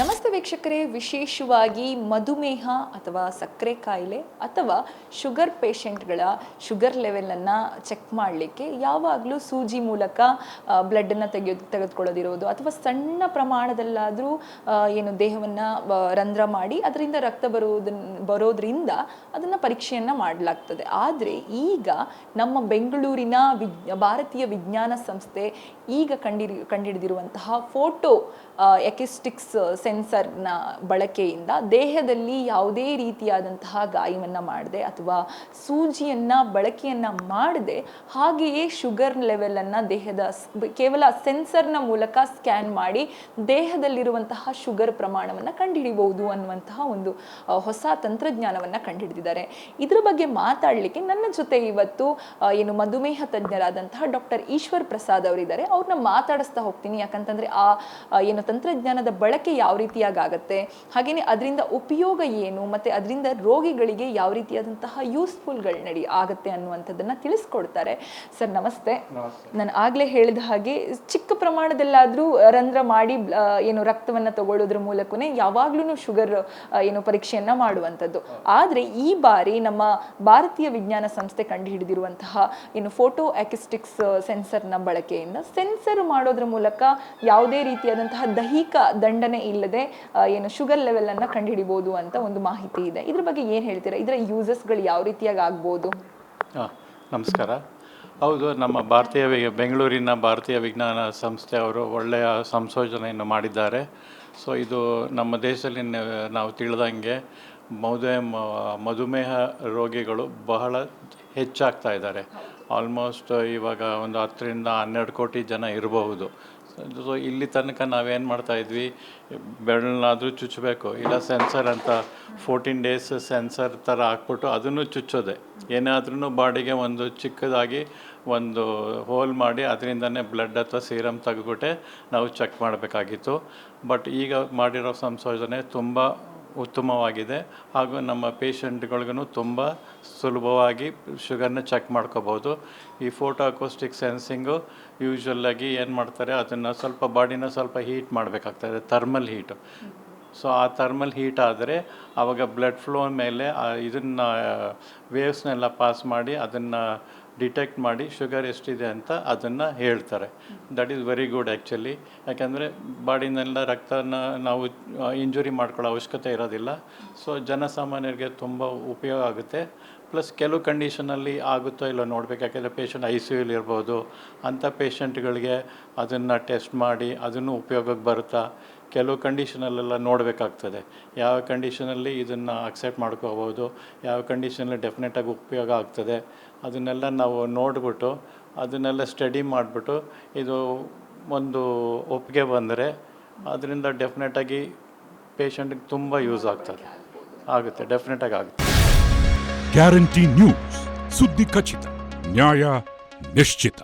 ನಮಸ್ತೆ ವೀಕ್ಷಕರೇ. ವಿಶೇಷವಾಗಿ ಮಧುಮೇಹ ಅಥವಾ ಸಕ್ಕರೆ ಕಾಯಿಲೆ ಅಥವಾ ಶುಗರ್ ಪೇಷಂಟ್ಗಳ ಶುಗರ್ ಲೆವೆಲನ್ನು ಚೆಕ್ ಮಾಡಲಿಕ್ಕೆ ಯಾವಾಗಲೂ ಸೂಜಿ ಮೂಲಕ ಬ್ಲಡ್ಡನ್ನು ತೆಗೆಯೋ, ತೆಗೆದುಕೊಳ್ಳೋದಿರೋದು ಅಥವಾ ಸಣ್ಣ ಪ್ರಮಾಣದಲ್ಲಾದರೂ ಏನು ದೇಹವನ್ನು ರಂಧ್ರ ಮಾಡಿ ಅದರಿಂದ ರಕ್ತ ಬರೋದನ್ನ ಬರೋದ್ರಿಂದ ಅದನ್ನು ಪರೀಕ್ಷೆಯನ್ನು ಮಾಡಲಾಗ್ತದೆ. ಆದರೆ ಈಗ ನಮ್ಮ ಬೆಂಗಳೂರಿನ ವಿಜ್, ಭಾರತೀಯ ವಿಜ್ಞಾನ ಸಂಸ್ಥೆ ಈಗ ಕಂಡಿ ಕಂಡುಹಿಡಿದಿರುವಂತಹ ಫೋಟೋ ಎಕಿಸ್ಟಿಕ್ಸ್ ಸೆನ್ಸರ್ನ ಬಳಕೆಯಿಂದ ದೇಹದಲ್ಲಿ ಯಾವುದೇ ರೀತಿಯಾದಂತಹ ಗಾಯವನ್ನು ಮಾಡದೆ ಅಥವಾ ಸೂಜಿಯನ್ನು ಬಳಕೆಯನ್ನು ಮಾಡದೆ ಹಾಗೆಯೇ ಶುಗರ್ ಲೆವೆಲನ್ನು ದೇಹದ ಕೇವಲ ಸೆನ್ಸರ್ನ ಮೂಲಕ ಸ್ಕ್ಯಾನ್ ಮಾಡಿ ದೇಹದಲ್ಲಿರುವಂತಹ ಶುಗರ್ ಪ್ರಮಾಣವನ್ನು ಕಂಡುಹಿಡಿಬಹುದು ಅನ್ನುವಂತಹ ಒಂದು ಹೊಸ ತಂತ್ರಜ್ಞಾನವನ್ನು ಕಂಡುಹಿಡಿದಿದ್ದಾರೆ ಇದರ ಬಗ್ಗೆ ಮಾತಾಡಲಿಕ್ಕೆ ನನ್ನ ಜೊತೆ ಇವತ್ತು ಏನು ಮಧುಮೇಹ ತಜ್ಞರಾದಂತಹ ಡಾಕ್ಟರ್ ಈಶ್ವರ್ ಪ್ರಸಾದ್ ಅವರಿದ್ದಾರೆ. ಅವ್ರನ್ನ ಮಾತಾಡಿಸ್ತಾ ಹೋಗ್ತೀನಿ. ಯಾಕಂತಂದ್ರೆ ಆ, ಏನು ತಂತ್ರಜ್ಞಾನದ ಬಳಕೆ ಯಾವ ರೀತಿಯಾಗಿ ಆಗತ್ತೆ ಹಾಗೇನೆ ಅದರಿಂದ ಉಪಯೋಗ ಏನು ಮತ್ತೆ ಅದರಿಂದ ರೋಗಿಗಳಿಗೆ ಯಾವ ರೀತಿಯಾದಂತಹ ಯೂಸ್ಫುಲ್ಗಳು ನಡಿ ಆಗುತ್ತೆ ಅನ್ನುವಂಥದ್ದನ್ನು ತಿಳಿಸ್ಕೊಡ್ತಾರೆ. ಸರ್ ನಮಸ್ತೆ. ನಾನು ಆಗಲೇ ಹೇಳಿದ ಹಾಗೆ ಚಿಕ್ಕ ಪ್ರಮಾಣದಲ್ಲಾದರೂ ರಂಧ್ರ ಮಾಡಿ ಏನು ರಕ್ತವನ್ನ ತಗೊಳ್ಳೋದ್ರ ಮೂಲಕನೇ ಯಾವಾಗ್ಲೂ ಶುಗರ್ ಏನು ಪರೀಕ್ಷೆಯನ್ನ ಮಾಡುವಂಥದ್ದು. ಆದ್ರೆ ಈ ಬಾರಿ ನಮ್ಮ ಭಾರತೀಯ ವಿಜ್ಞಾನ ಸಂಸ್ಥೆ ಕಂಡುಹಿಡಿದಿರುವಂತಹ ಏನು ಫೋಟೋ ಆಕಿಸ್ಟಿಕ್ಸ್ ಸೆನ್ಸರ್ನ ಬಳಕೆಯಿಂದ ಸೆನ್ಸರ್ ಮಾಡೋದ್ರ ಮೂಲಕ ಯಾವುದೇ ರೀತಿಯಾದಂತಹ ದೈಹಿಕ ದಂಡನೆ ಇಲ್ಲದೆ ಏನು ಶುಗರ್ ಲೆವೆಲನ್ನು ಕಂಡುಹಿಡಿಬೋದು ಅಂತ ಒಂದು ಮಾಹಿತಿ ಇದೆ. ಇದ್ರ ಬಗ್ಗೆ ಏನು ಹೇಳ್ತೀರಾ? ಇದರ ಯೂಸಸ್ಗಳು ಯಾವ ರೀತಿಯಾಗಿ ಆಗ್ಬೋದು? ನಮಸ್ಕಾರ. ಹೌದು, ನಮ್ಮ ಭಾರತೀಯ ಬೆಂಗಳೂರಿನ ಭಾರತೀಯ ವಿಜ್ಞಾನ ಸಂಸ್ಥೆ ಅವರು ಒಳ್ಳೆಯ ಸಂಶೋಧನೆಯನ್ನು ಮಾಡಿದ್ದಾರೆ. ಸೊ ಇದು ನಮ್ಮ ದೇಶದಲ್ಲಿ ನಾವು ತಿಳಿದಂಗೆ ಮೌದೇ ಮಧುಮೇಹ ರೋಗಿಗಳು ಬಹಳ ಹೆಚ್ಚಾಗ್ತಾ ಇದ್ದಾರೆ. ಆಲ್ಮೋಸ್ಟ್ ಇವಾಗ ಒಂದು ಹತ್ತರಿಂದ ಹನ್ನೆರಡು ಕೋಟಿ ಜನ ಇರಬಹುದು. ಸೊ ಇಲ್ಲಿ ತನಕ ನಾವೇನು ಮಾಡ್ತಾ ಇದ್ವಿ? ಬೆರಳನ್ನಾದರೂ ಚುಚ್ಚಬೇಕು. ಇಲ್ಲ ಸೆನ್ಸರ್ ಅಂತ ಫೋರ್ಟೀನ್ ಡೇಸ್ ಸೆನ್ಸರ್ ಥರ ಹಾಕ್ಬಿಟ್ಟು ಅದನ್ನು ಚುಚ್ಚೋದೆ. ಏನಾದ್ರೂ ಬಾಡಿಗೆ ಒಂದು ಚಿಕ್ಕದಾಗಿ ಒಂದು ಹೋಲ್ ಮಾಡಿ ಅದರಿಂದನೇ ಬ್ಲಡ್ ಅಥವಾ ಸೀರಮ್ ತೆಗೆದ್ಬಿಟ್ಟೆ ನಾವು ಚೆಕ್ ಮಾಡಬೇಕಾಗಿತ್ತು. ಬಟ್ ಈಗ ಮಾಡಿರೋ ಸಂಶೋಧನೆ ತುಂಬ ಉತ್ತಮವಾಗಿದೆ. ಹಾಗೂ ನಮ್ಮ ಪೇಷಂಟ್ಗಳಿಗೂ ತುಂಬ ಸುಲಭವಾಗಿ ಶುಗರ್ನ ಚೆಕ್ ಮಾಡ್ಕೋಬೋದು ಈ ಫೋಟೋ ಅಕೋಸ್ಟಿಕ್ ಸೆನ್ಸಿಂಗು ಯೂಶ್ವಲ್ಲಾಗಿ ಏನು ಮಾಡ್ತಾರೆ, ಅದನ್ನು ಸ್ವಲ್ಪ ಬಾಡಿನ ಸ್ವಲ್ಪ ಹೀಟ್ ಮಾಡಬೇಕಾಗ್ತದೆ, ಥರ್ಮಲ್ ಹೀಟು. ಸೊ, ಆ ಥರ್ಮಲ್ ಹೀಟ್ ಆದರೆ ಆವಾಗ ಬ್ಲಡ್ ಫ್ಲೋ ಮೇಲೆ ಇದನ್ನು ವೇವ್ಸ್ನೆಲ್ಲ ಪಾಸ್ ಮಾಡಿ ಅದನ್ನು ಡಿಟೆಕ್ಟ್ ಮಾಡಿ ಶುಗರ್ ಎಷ್ಟಿದೆ ಅಂತ ಅದನ್ನು ಹೇಳ್ತಾರೆ. That is very good actually ಯಾಕೆಂದರೆ ಬಾಡಿನೆಲ್ಲ ರಕ್ತನ ನಾವು ಇಂಜುರಿ ಮಾಡ್ಕೊಳ್ಳೋ ಅವಶ್ಯಕತೆ ಇರೋದಿಲ್ಲ. ಸೊ ಜನಸಾಮಾನ್ಯರಿಗೆ ತುಂಬ ಉಪಯೋಗ ಆಗುತ್ತೆ. ಪ್ಲಸ್ ಕೆಲವು ಕಂಡೀಷನಲ್ಲಿ ಆಗುತ್ತೋ ಇಲ್ಲೋ ನೋಡ್ಬೇಕು. ಯಾಕೆಂದರೆ ಪೇಷಂಟ್ ಐ ಸಿ ಯುಲಿ ಇರ್ಬೋದು. ಅಂಥ ಪೇಷಂಟ್ಗಳಿಗೆ ಅದನ್ನು ಟೆಸ್ಟ್ ಮಾಡಿ ಅದನ್ನು ಉಪಯೋಗಕ್ಕೆ ಬರುತ್ತಾ? ಕೆಲವು ಕಂಡೀಷನಲ್ಲೆಲ್ಲ ನೋಡಬೇಕಾಗ್ತದೆ. ಯಾವ ಕಂಡೀಷನಲ್ಲಿ ಇದನ್ನು ಅಕ್ಸೆಪ್ಟ್ ಮಾಡ್ಕೋಬೋದು, ಯಾವ ಕಂಡೀಷನಲ್ಲಿ ಡೆಫಿನೆಟಾಗಿ ಉಪಯೋಗ ಆಗ್ತದೆ, ಅದನ್ನೆಲ್ಲ ನಾವು ನೋಡಿಬಿಟ್ಟು, ಅದನ್ನೆಲ್ಲ ಸ್ಟಡಿ ಮಾಡಿಬಿಟ್ಟು, ಇದು ಒಂದು ಒಪ್ಪಿಗೆ ಬಂದರೆ ಅದರಿಂದ ಡೆಫಿನೆಟಾಗಿ ಪೇಷಂಟ್ಗೆ ತುಂಬ ಯೂಸ್ ಆಗ್ತದೆ. ಆಗುತ್ತೆ ಡೆಫಿನೆಟಾಗಿ ಆಗುತ್ತೆ. ಗ್ಯಾರಂಟಿ ನ್ಯೂಸ್ ಸುದ್ದಿ ಖಚಿತ ನ್ಯಾಯ ನಿಶ್ಚಿತ